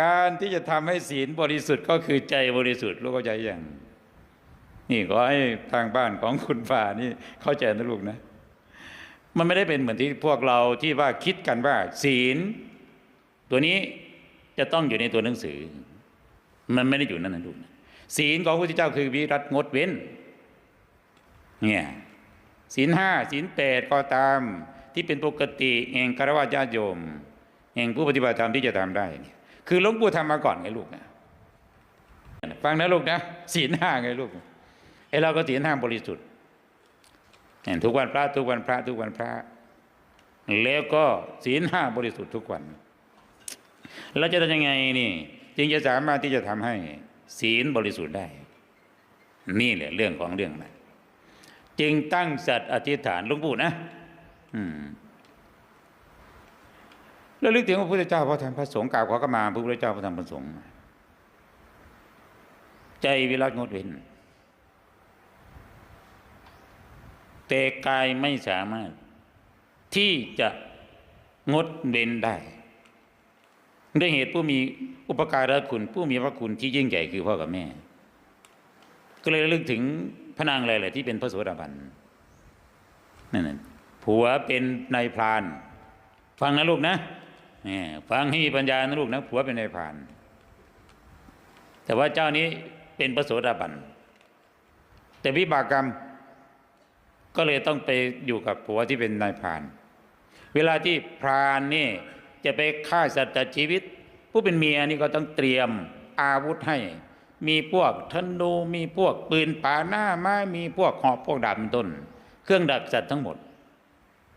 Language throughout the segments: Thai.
การที่จะทำให้ศีลบริสุทธิ์ก็คือใจบริสุทธิ์ลูกเข้าใจอย่าง นี่ขอให้ทางบ้านของคุณฝ่านี่เข้าใจนะลูกนะ มันไม่ได้เป็นเหมือนที่พวกเราที่ว่าคิดกันว่า ศีล ตัวนี้จะต้องอยู่ในตัวหนังสือ มันไม่ได้อยู่นั่นนะลูกนะศีลของพระพุทธเจ้าคือวิรัตงดเว้น เนี่ยศีลห้าศีลแปดก็ตามที่เป็นปกติแห่งคารวะญาติโยมแห่งผู้ปฏิบัติธรรมที่จะทำได้เนี่ย คือหลวงปู่ทำมาก่อนไงลูกนะฟังนะลูกนะศีลห้าไงลูกไอ้เราก็ศีลห้าบริสุทธิ์เนี่ยทุกวันพระทุกวันพระทุกวันพระ แล้วก็ศีลห้าบริสุทธิ์ทุกวันเราจะทำยังไงนี่ จึงจะสามารถที่จะทำให้ศีลบริสุทธิ์ได้ นี่แหละเรื่องของเรื่องมันจึงตั้งสัตว์อธิษฐานหลวงปู่นะ อืม แล้วลึกถึงพระพุทธเจ้าพระธรรมพระสงฆ์กล่าวขอขมาพระพุทธเจ้าพระธรรมพระสงฆ์ใจวิรัตงดเว้นแต่กายไม่สามารถ ที่จะงดเว้นได้ด้วยเหตุผู้มีอุปการะคุณ ผู้มีพระคุณที่ยิ่งใหญ่คือพ่อกับแม่ ก็เลยลึกถึงพระนางอะไรแหละที่เป็นพระโสดาบันนั่นน่ะผัวเป็นนายพราน ฟังนะลูกนะ ฟังให้มีปัญญานะลูกนะผัวเป็นนายพราน แต่ว่าเจ้านี้เป็นพระโสดาบัน แต่วิบากกรรม ก็เลยต้องไปอยู่กับผัวที่เป็นนายพราน เวลาที่พรานนี่จะไปฆ่าสัตว์ชีวิต ผู้เป็นเมียนี่ก็ต้องเตรียมอาวุธให้ มีพวกธนูมีพวกปืนป่าหน้าไม้มีพวกหอกพวกดาบเป็นต้น เครื่องดักสัตว์ทั้งหมด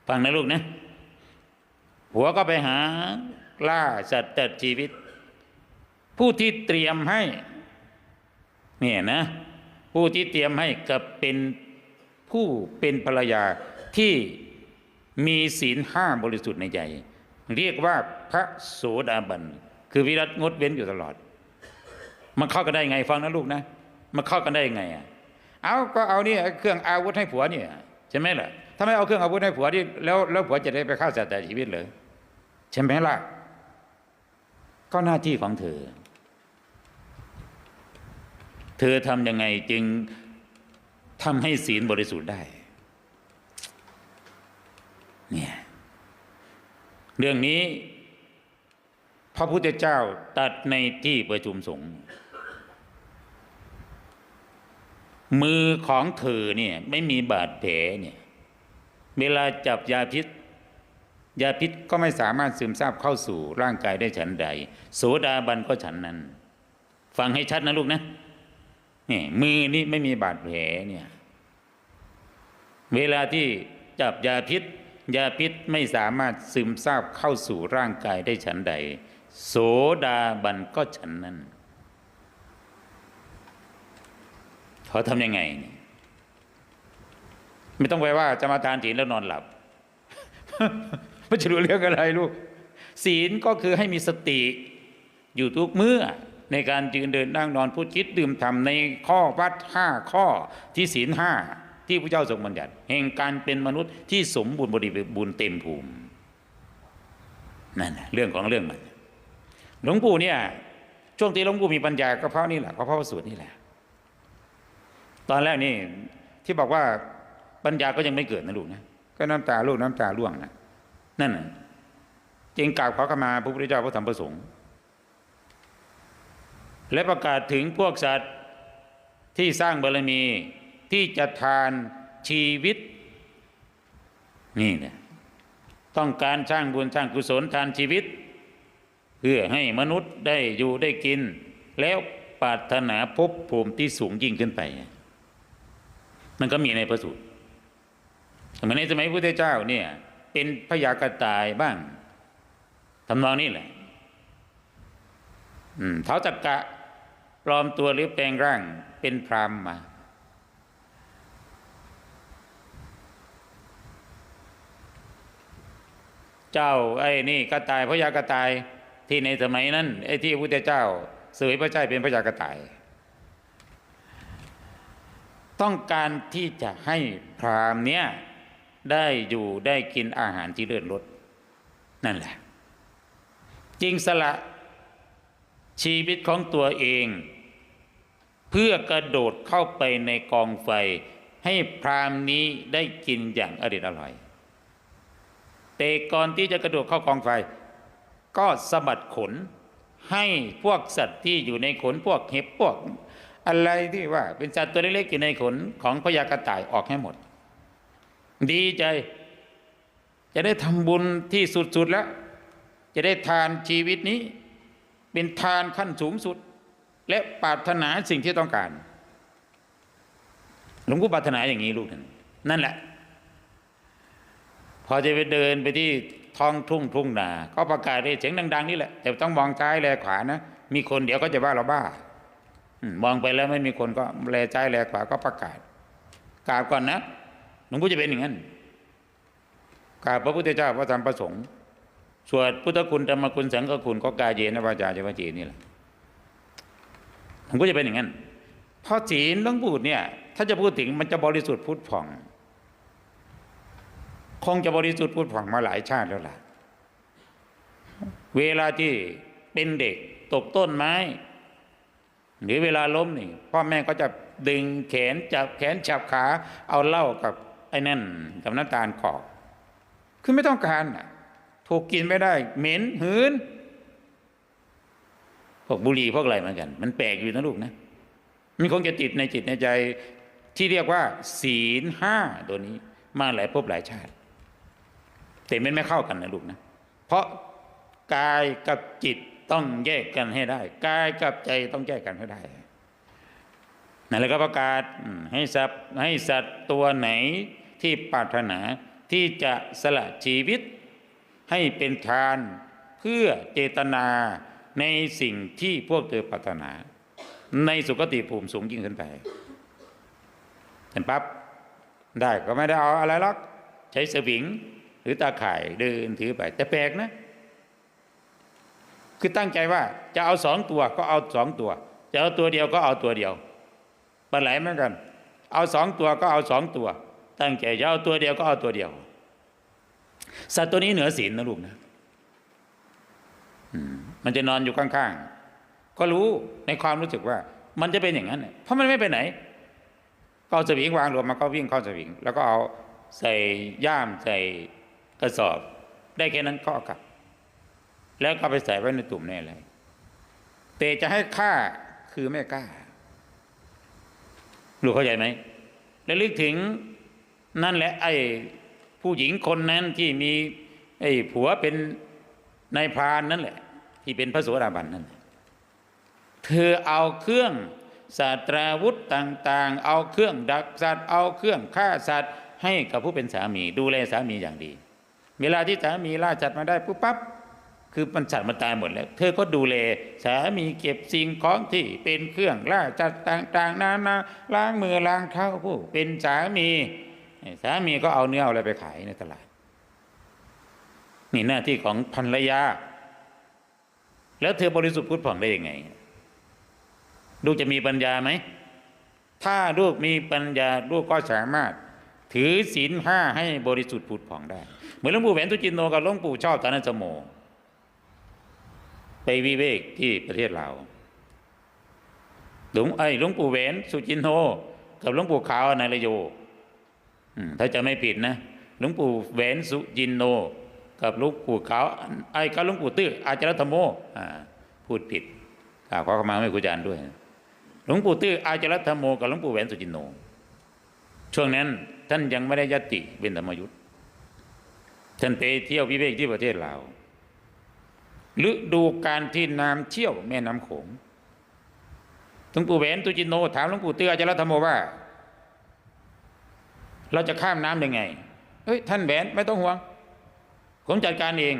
ฟังนะลูกนะ หัวก็ไปหาล่าสัตว์ตัดชีวิต ผู้ที่เตรียมให้เนี่ยนะ ผู้ที่เตรียมให้กับเป็นผู้เป็นภรรยาที่มีศีลห้าบริสุทธิ์ในใจ เรียกว่าพระโสดาบัน คือวิรัตงดเว้นอยู่ตลอด มันเข้ากันได้ไงฟังนะลูกนะ มันเข้ากันได้ไงอะเอาก็เอานี่เครื่องอาวุธให้ผัวเนี่ยใช่ไหมล่ะถ้าไม่เอาเครื่องอาวุธให้ผัวที่แล้วแล้วผัวจะได้ไปฆ่าสัตว์แต่ชีวิตเลย ใช่ไหมล่ะ ก็หน้าที่ของเธอ เธอทำยังไงจึงทำให้ศีลบริสุทธิ์ได้ เนี่ย เรื่องนี้ พระพุทธเจ้าตัดในที่ประชุมสงฆ์มือของเธอเนี่ย ไม่มีบาดแผลเนี่ย เวลาจับยาพิษ ยาพิษก็ไม่สามารถซึมซาบเข้าสู่ร่างกายได้ฉันใด โสดาบันก็ฉันนั้น ฟังให้ชัดนะลูกนะนี่มือนี่ไม่มีบาดแผลเนี่ยเวลาที่จับยาพิษ ยาพิษไม่สามารถซึมซาบเข้าสู่ร่างกายได้ฉันใด โสดาบันก็ฉันนั้นเขาทำยังไง ไม่ต้องไปว่าจะมาทานศีลแล้วนอนหลับ ไม่จะรู้เรื่องอะไรลูก ศีลก็คือให้มีสติอยู่ทุกเมื่อในการยืนเดินนั่งนอนพูดคิดดื่มทำในข้อวัดห้าข้อที่ศีลห้าที่พระเจ้าทรงบัญญัติ แห่งการเป็นมนุษย์ที่สมบูรณ์บริบูรณ์เต็มภูมินั่นนะเรื่องของเรื่องมันหลวงปู่เนี่ยช่วงที่หลวงปู่มีปัญญาก็เพราะนี่แหละก็เพราะพระสูตรนี่แหละ ตอนแรกนี่ที่บอกว่าปัญญาก็ยังไม่เกิดนะลูกนะก็น้ำตาลูกน้ำตาร่วงนะ นั่นจึงกราบขอขมาพระพุทธเจ้าพระธรรมพระสงฆ์และประกาศถึงพวกสัตว์ที่สร้างบารมีที่จะทานชีวิต นี่นะต้องการสร้างบุญสร้างกุศลทานชีวิต เพื่อให้มนุษย์ได้อยู่ได้กิน แล้วปรารถนาภพภูมิที่สูงยิ่งขึ้นไป มันก็มีในพระสูตรสมัยในสมัยพระพุทธเจ้าเนี่ย เป็นพยากระต่ายบ้างทำนองนี้แหละเท้าจักกะปลอมตัวหรือแปลงร่างเป็นพรามมา เจ้าไอ้นี่กระต่ายพระยากระต่ายที่ในสมัยนั้นไอ้ที่พระพุทธเจ้าเสวยพระเจ้าเป็นพระยากระต่าย ต้องการที่จะให้พรามเนี้ย ได้อยู่ได้กินอาหารที่เลือดลดนั่นแหละ จริงสละชีวิตของตัวเอง เพื่อกระโดดเข้าไปในกองไฟ ให้พรามนี้ได้กินอย่างอริดอร่อย แต่ก่อนที่จะกระโดดเข้ากองไฟ ก็สะบัดขนให้พวกสัตว์ที่อยู่ในขนพวกเห็บพวก อะไรที่ว่าเป็นสัตว์ตัวเล็กๆอยู่ในขนของพญากระต่ายออกให้หมด ดีใจ จะได้ทำบุญที่สุดๆแล้ว จะได้ทานชีวิตนี้ เป็นทานขั้นสูงสุด และปรารถนาสิ่งที่ต้องการหลวงพ่อปรารถนาอย่างนี้ลูกนั่นนั่นแหละ พอจะไปเดินไปที่ท้องทุ่งทุ่งนา ก็ประกาศเสียงดัง ๆ นี่แหละ แต่ต้องมองซ้ายแลขวานะ มีคนเดี๋ยวก็จะว่าเราบ้ามมองไปแล้วไม่มีคนก็แลซ้ายแลขวาก็ประกาศกราบก่อนนะ หลวงพ่อจะเป็นอย่างนั้นกราบพระพุทธเจ้าพระธรรมพระสงฆ์สวดพุทธคุณธรรมคุณสังฆคุณก็กายเยนวาจาเจวาจีนี่แหละผมก็จะเป็นอย่างนั้นเพราะศีลต้องพูดเนี่ย ถ้าจะพูดถึงมันจะบริสุทธิ์พุทธผ่อง คงจะบริสุทธิ์พุทธผ่องมาหลายชาติแล้วล่ะ เวลาที่เป็นเด็กตกต้นไม้ หรือเวลาล้มนี่พ่อแม่ก็จะดึงแขนจับแขนจับขา เอาเหล้ากับ อ้นั่นกับน้ำตาลกอกคือไม่ต้องการน่ะถูกกินไม่ได้ เหม็นหืนพวกบุหรี่พวกอะไรเหมือนกัน มันแปลกอยู่นะลูกนะมันคงจะติดในจิตในใจ ที่เรียกว่า ศีลห้าตัวนี้ มาหลายภพหลายชาติ แต่มันไม่เข้ากันนะลูกนะ เพราะกายกับจิตต้องแยกกันให้ได้ กายกับใจต้องแยกกันให้ได้นั่นแหละก็ประกาศให้สัตว์ให้สัตว์ตัวไหน ที่ปรารถนาที่จะสละชีวิต ให้เป็นทานเพื่อเจตนาในสิ่งที่พวกเธอปรารถนา ในสุคติภูมิสูงยิ่งขึ้นไป เห็นปั๊บได้ก็ไม่ได้เอาอะไรหรอกใช้สวิงหรือตาข่ายเดินถือไป แต่แปลกนะ คือตั้งใจว่าจะเอาสองตัวก็เอาสองตัว จะเอาตัวเดียวก็เอาตัวเดียวปลาไหลเหมือนกัน เอาสองตัวก็เอาสองตัว ตั้งใจจะเอาตัวเดียวก็เอาตัวเดียว สัตว์ตัวนี้เหนือศีลนะลูกนะมันจะนอนอยู่ข้างๆ ก็รู้ในความรู้สึกว่า มันจะเป็นอย่างนั้น เพราะมันไม่ไปไหน ก็เอาสวิงวางรวมมันก็วิ่งเข้าสวิง แล้วก็เอาใส่ย่ามใส่กระสอบ ได้แค่นั้นก็เอากลับ แล้วก็ไปใส่ไว้ในตุ่มในอะไรแต่จะให้ฆ่าคือไม่กล้า รู้เข้าใจไหมแล้วลึกถึง นั่นแหละไอ้ผู้หญิงคนนั้นที่มีไอ้ผัวเป็นนายพรานนั่นแหละ ที่เป็นพระโสดาบันนั่นเธอเอาเครื่องศาสตราวุธต่างๆ เอาเครื่องดักสัตว์ เอาเครื่องฆ่าสัตว์ ให้กับผู้เป็นสามี ดูแลสามีอย่างดี เวลาที่สามีล่าสัตว์มาได้ปุ๊บปั๊บคือมันสัตว์มันตายหมดแล้ว เธอก็ดูแลสามีเก็บสิ่งของที่เป็นเครื่องล่าจัดต่างๆนานาล้างมือล้างเท้าผู้เป็นสามี สามีก็เอาเนื้อเอาอะไรไปขายในตลาด นี่หน้าที่ของภรรยา แล้วเธอบริสุทธิ์พุทธผ่องได้ยังไง ลูกจะมีปัญญาไหม ถ้าลูกมีปัญญาลูกก็สามารถ ถือศีลห้าให้บริสุทธิ์ผุดผ่องได้ เหมือนหลวงปู่แหวนตุจินโนกับหลวงปู่ชอบตานันสโมไปวิเวกที่ประเทศลาวหลวงไอ้หลวงปู่แหวนสุจินโนกับหลวงปู่ขาวนายโย ถ้าจะไม่ผิดนะหลวงปู่แหวนสุจินโน กับหลวงปู่ขาวไอ้กับหลวงปู่ตื้ออาจารย์ธรรมโมพูดผิดกล่าวขอเข้ามาไม่ครูอาจารย์ด้วยหลวงปู่ตื้ออาจารย์ธรรมโมกับหลวงปู่แหวนสุจินโน ช่วงนั้นท่านยังไม่ได้ยติเป็นธรรมยุทธ์ท่านไปเที่ยววิเวกที่ประเทศลาวฤดูการที่น้ำเชี่ยวแม่น้ำโขงหลวงปู่แหวนตุจินโน ถามหลวงปู่เตื้ออาจารย์ธรรมโมว่า เราจะข้ามน้ำยังไงเฮ้ยท่านแหวนไม่ต้องห่วง ผมจัดการเอง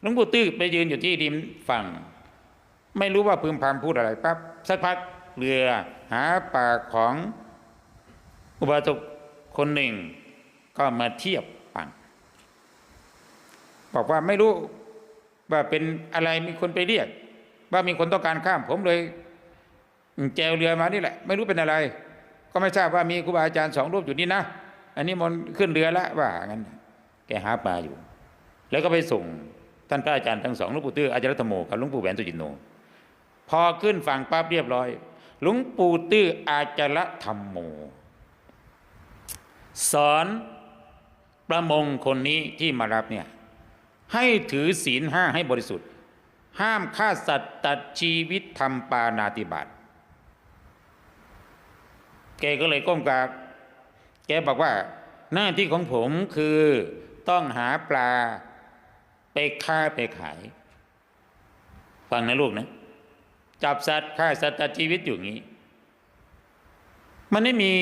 หลวงปู่ตื้อไปยืนอยู่ที่ริมฝั่ง ไม่รู้ว่าพึมพำพูดอะไรปั๊บสักพักเรือหาปากของอุบาสกคนหนึ่ง ก็มาเทียบฝั่งบอกว่าไม่รู้ว่าเป็นอะไรมีคนไปเรียก ว่ามีคนต้องการข้าม ผมเลยแจวเรือมานี่แหละ ไม่รู้เป็นอะไร ก็ไม่ทราบว่ามีครูบาอาจารย์สองรูปอยู่นี่นะ อันนี้มันขึ้นเรือแล้วว่างั้น แกหาปลาอยู่ แล้วก็ไปส่งท่านพระอาจารย์ทั้งสองหลวงปู่ตื้ออาจารย์ธรรมโมกับหลวงปู่แหวนสุจินโน พอขึ้นฝั่งปั๊บเรียบร้อย หลวงปู่ตื้ออาจาระธรรมโม สอนประมงคนนี้ที่มารับเนี่ยให้ถือศีลห้าให้บริสุทธิ์ ห้ามฆ่าสัตว์ตัดชีวิตทำปานาติบาต แกก็เลยก้มกราบ แกบอกว่าหน้าที่ของผมคือต้องหาปลาไปฆ่าไปขาย ฟังนะลูกนะ จับสัตว์ฆ่าสัตว์ตัดชีวิตอยู่างนี้ มันไม่มี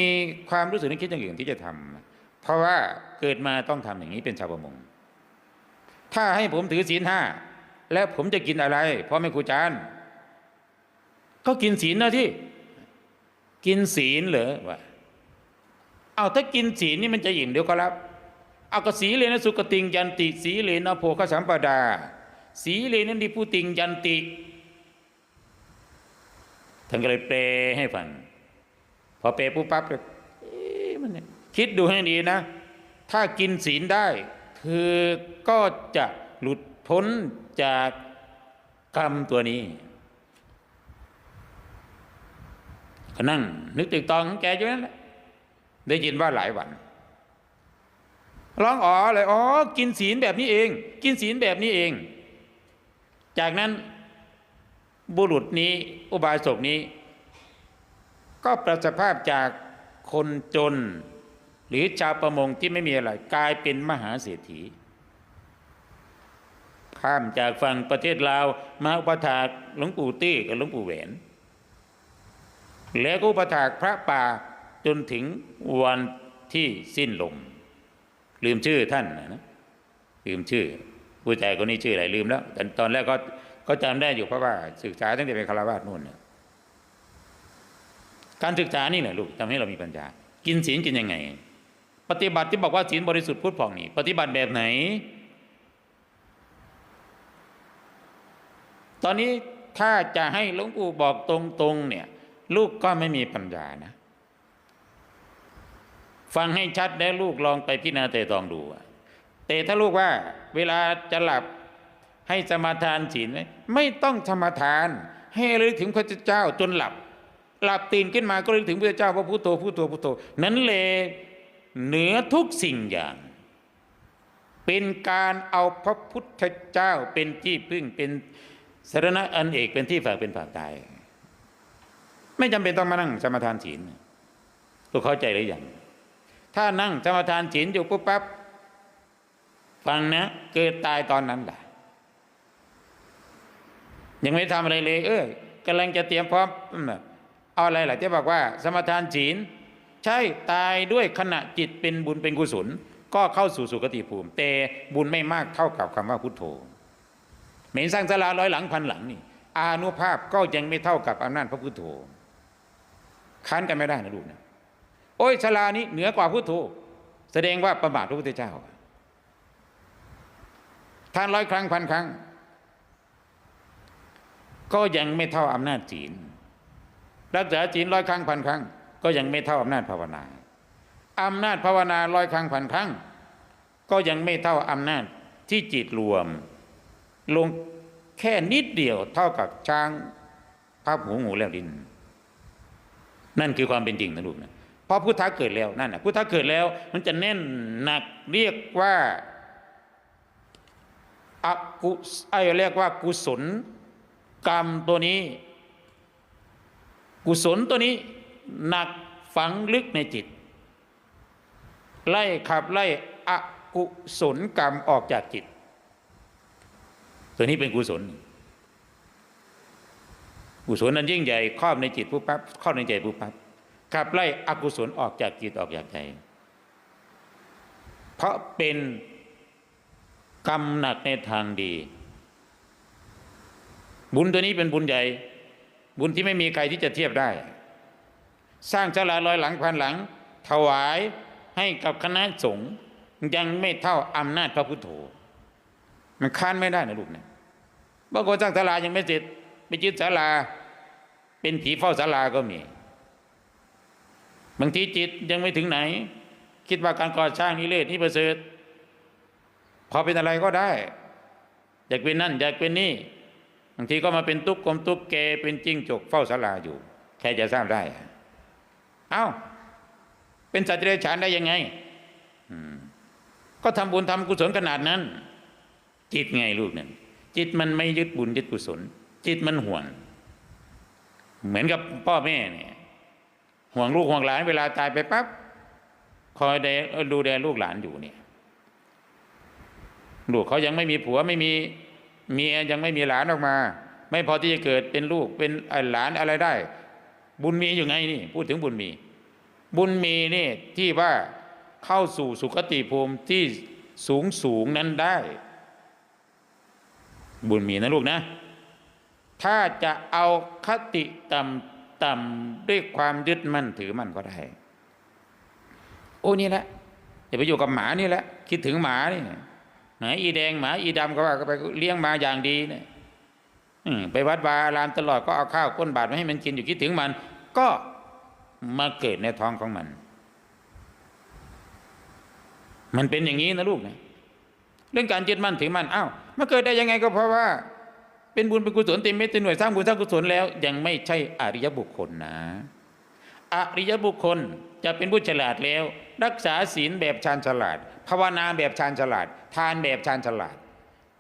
ความรู้สึกนึกคิดอย่างอื่นที่จะทำเพราะว่าเกิดมาต้องทำอย่างนี้เป็นชาวประมง ถ้าให้ผมถือศีลห้าแล้วผมจะกินอะไรพ่อแม่ครูจานก็กินศีลนะที่ กินศีลเหรอวะเอาถ้ากินศีลนี่มันจะอิ่มเดี๋ยวก็รับเอากสีเลนะสุกติงยันติ สีเลนะโภคสัมปดา สีเลนะดิพุติงยันติท่านก็เลยแปลให้ฟังพอแปลปุ๊บปั๊บเลยมันคิดดูให้ดีนะ ถ้ากินศีลได้ เธอก็จะหลุดพ้นจากกรรมตัวนี้ ก็นั่ง นึกตึกตองของแกอยู่นั่นแหละได้ยินว่าหลายวันร้องอ๋อเลยอ๋อกินศีลแบบนี้เอง กินศีลแบบนี้เอง จากนั้นบุรุษนี้อุบาสกนี้ ก็ประสภาพจากคนจน หรือชาวประมงที่ไม่มีอะไรกลายเป็นมหาเศรษฐี ข้ามจากฝั่งประเทศลาวมาอุปถากหลวงปู่ตี้กับหลวงปู่แหวน แล้วก็อุปถากพระป่าจนถึงวันที่สิ้นลม ลืมชื่อท่านนะลืมชื่อ ผู้ชายคนนี้ชื่ออะไรลืมแล้วแต่ตอนแรกก็ก็จำได้อยู่เพราะว่าศึกษาตั้งแต่เป็นคารวาสนู่นเนี่ยการศึกษานี่แหละลูกทำให้เรามีปัญญา กินศีลกินยังไง ปฏิบัติที่บอกว่าศีลบริสุทธิ์พุทธผ่องนี่ ปฏิบัติแบบไหน ตอนนี้ถ้าจะให้หลวงปู่บอกตรงๆเนี่ย ลูกก็ไม่มีปัญญานะ ฟังให้ชัดแล้วลูกลองไปพิจารณาแต่ตองดูอะแต่ถ้าลูกว่า เวลาจะหลับให้สมาทานศีลไหมไม่ต้องสมาทาน ให้ระลึกถึงพระเจ้าจนหลับ หลับตื่นขึ้นมาก็ระลึกถึงพระเจ้าพระพุทโธพุทโธพุทโธนั้นเลยเหนือทุกสิ่งอย่าง เป็นการเอาพระพุทธเจ้าเป็นที่พึ่งเป็นสรณะอันเอกเป็นที่ฝากเป็นฝากตาย ไม่จำเป็นต้องมานั่งสมาทานศีลลูกเข้าใจหรือยังถ้านั่งสมาทานศีลอยู่ปุ๊บปั๊บฟังนะเกิดตายตอนนั้นแหละยังไม่ทำอะไรเลย เออกำลังจะเตรียมพร้อมเอาอะไรล่ะที่บอกว่า สมาทานศีลใช่ตายด้วยขณะจิตเป็นบุญเป็นกุศล ก็เข้าสู่สุคติภูมิ แต่บุญไม่มากเท่ากับคำว่าพุทโธเหม็นสร้างสลาร้อยหลังพันหลังนี่อานุภาพก็ยังไม่เท่ากับอำนาจพระพุทโธ ค้านกันไม่ได้นะลูกนะโอ้ยชลานี้เหนือกว่าพุทโธแสดงว่าประมาทพระพุทธเจ้าทานร้อยครั้งพันครั้ง ก็ยังไม่เท่าอำนาจศีลรักษาศีลร้อยครั้งพันครั้ง ก็ยังไม่เท่าอำนาจภาวนาอำนาจภาวนาร้อยครั้งพันครั้ง ก็ยังไม่เท่าอำนาจที่จิตรวม ลงแค่นิดเดียวเท่ากับช้างพับหูงูแล้วดิน นั่นคือความเป็นจริงนะลูกนะพอพุทธะเกิดแล้วนั่นนะพุทธะเกิดแล้ว มันจะแน่นหนักเรียกว่าอากุไอเรียกว่ากุศลกรรมตัวนี้ กุศลตัวนี้หนักฝังลึกในจิต ไล่ขับไล่อกุศลกรรมออกจากจิต ตัวนี้เป็นกุศล กุศลนั้นยิ่งใหญ่ครอบในจิตผู้ปั๊บครอบในใจผู้ปั๊บขับไล่อกุศลออกจากจิตออกจากใจ เพราะเป็นกรรมหนักในทางดี บุญตัวนี้เป็นบุญใหญ่ บุญที่ไม่มีใครที่จะเทียบได้ สร้างศาลาลอยหลังพันหลัง ถวายให้กับคณะสงฆ์ยังไม่เท่าอำนาจพระพุทโธมันค้านไม่ได้นะลูกเนะบางคนสร้างศาลายังไม่เสร็จไปยึดศาลา เป็นผีเฝ้าศาลาก็มีบางทีจิตยังไม่ถึงไหน คิดว่าการก่อสร้างนิเลศนี่ประเสริฐพอเป็นอะไรก็ได้ อยากเป็นนั่น อยากเป็นนี่บางทีก็มาเป็นตุ๊กกลมตุ๊กแกเป็นจิ้งจกเฝ้าศาลาอยู่ ใครจะทราบได้ เอ้า เป็นสัตว์เดรัจฉานได้ยังไงก็ทำบุญทำกุศลขนาดนั้น จิตไงลูกนั่นจิตมันไม่ยึดบุญยึดกุศล จิตมันห่วง เหมือนกับพ่อแม่เนี่ยห่วงลูกห่วงหลานเวลาตายไปปั๊บคอยดูดูแลลูกหลานอยู่เนี่ยลูกเขายังไม่มีผัวไม่มีเมียยังไม่มีหลานออกมา ไม่พอที่จะเกิดเป็นลูกเป็นหลานอะไรได้ บุญมีอยู่ไงนี่ พูดถึงบุญมี บุญมีนี่ที่ว่าเข้าสู่สุคติภูมิที่สูงสูงนั้นได้ บุญมีนะลูกนะ ถ้าจะเอาคติต่ำต่ำด้วยความยึดมั่นถือมั่นก็ได้ โอ้นี่แหละอย่าไปอยู่กับหมานี่แหละคิดถึงหมานี่หมาอีแดงหมาอีดำก็ว่าก็ไปเลี้ยงมาอย่างดีเนี่ยไปวัดวาอารามตลอดก็เอาข้าวก้นบาทมาให้มันกินอยู่คิดถึงมัน ก็มาเกิดในท้องของมัน มันเป็นอย่างนี้นะลูกนะเรื่องการยึดมั่นถือมั่นอ้าวมาเกิดได้ยังไงก็เพราะว่า เป็นบุญเป็นกุศลเต็มเม็ดเต็มหน่วยสร้างบุญสร้างกุศลแล้ว ยังไม่ใช่อริยบุคคลนะอริยบุคคลจะเป็นผู้ฉลาดแล้ว รักษาศีลแบบชาญฉลาด ภาวนาแบบชาญฉลาด ทานแบบชาญฉลาด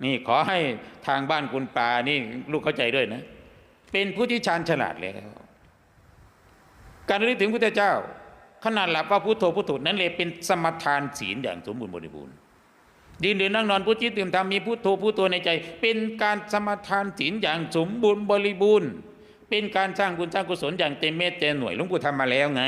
นี่ขอให้ทางบ้านคุณปานี่ลูกเข้าใจด้วยนะ เป็นผู้ที่ชาญฉลาดแล้ว การระลึกถึงพระเจ้าขนาดหลับว่าพุทโธพุทโธนั้นเลยเป็นสมทานศีลอย่างสมบูรณ์บริบูรณ์ ยืนเดินนั่งนอนผู้จิตื่นทำมีพุทโธพุทโธในใจ เป็นการสมทานศีลอย่างสมบูรณ์บริบูรณ์ เป็นการสร้างบุญสร้างกุศลอย่างเต็มเม็ดเต็มหน่วยหลวงปู่ทำมาแล้วไง